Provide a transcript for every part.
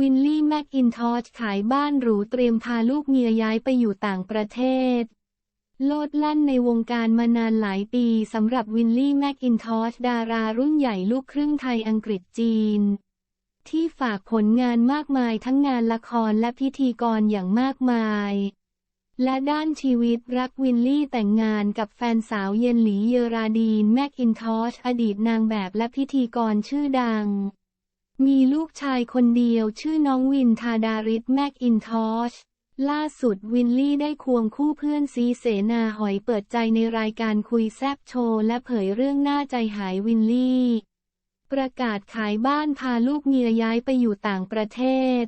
วินลี่แมคอินทอชขายบ้านหรูเตรียมพาลูกเมียย้ายไปอยู่ต่างประเทศ โลดแล่นในวงการมานานหลายปีสำหรับวินลี่แมคอินทอชดารารุ่นใหญ่ลูกครึ่งไทยอังกฤษจีน ที่ฝากผลงานมากมายทั้งงานละครและพิธีกรอย่างมากมาย และด้านชีวิตรักวินลี่แต่งงานกับแฟนสาวเยนหลีเยราดีนแมคอินทอชอดีตนางแบบและพิธีกรชื่อดัง มีลูกชายคนเดียวชื่อน้องวินทาดาริสแมคอินทอช ล่าสุดวินลี่ได้ควงคู่เพื่อนซีเสนาหอยเปิดใจในรายการคุยแซบโชว์และเผยเรื่องหน่าใจหายวินลี่ ประกาศขายบ้านพาลูกเมียย้ายไปอยู่ต่างประเทศ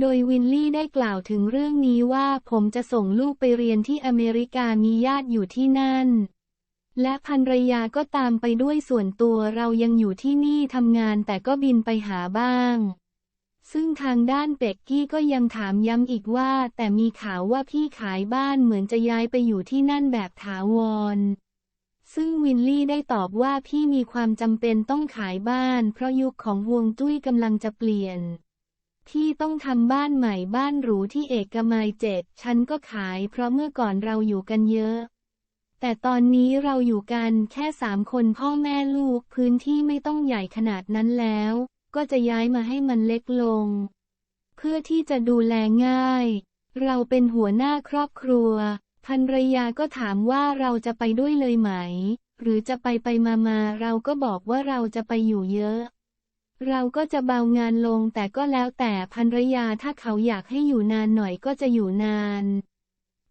โดยวินลี่ได้กล่าวถึงเรื่องนี้ว่าผมจะส่งลูกไปเรียนที่อเมริกามีญาติอยู่ที่นั่น และภรรยาก็ตามไปด้วยส่วนตัวเรายังอยู่ที่นี่ทำงานแต่ก็บินไปหาบ้าง ซึ่งทางด้านเป็กกี้ก็ยังถามย้ำอีกว่า แต่มีข่าวว่าพี่ขายบ้านเหมือนจะย้ายไปอยู่ที่นั่นแบบถาวร ซึ่งวินลี่ได้ตอบว่าพี่มีความจำเป็นต้องขายบ้าน เพราะยุคของฮวงจุ้ยกำลังจะเปลี่ยนพี่ต้องทำบ้านใหม่บ้านหรูที่เอกมัยเจ็ดฉันก็ขายเพราะเมื่อก่อนเราอยู่กันเยอะ แต่ตอนนี้เราอยู่กันแค่สามคนพ่อแม่ลูกพื้นที่ไม่ต้องใหญ่ขนาดนั้นแล้ว ก็จะย้ายมาให้มันเล็กลง เพื่อที่จะดูแลง่าย เราเป็นหัวหน้าครอบครัวภรรยาก็ถามว่าเราจะไปด้วยเลยไหม หรือจะไปไปมามาเราก็บอกว่าเราจะไปอยู่เยอะ เราก็จะเบางานลงแต่ก็แล้วแต่ภรรยาถ้าเขาอยากให้อยู่นานหน่อยก็จะอยู่นาน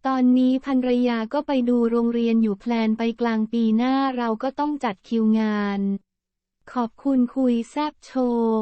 ตอนนี้ภรรยาก็ไปดูโรงเรียนอยู่แพลนไปกลางปีหน้าเราก็ต้องจัดคิวงาน ขอบคุณคุยแซบโชว์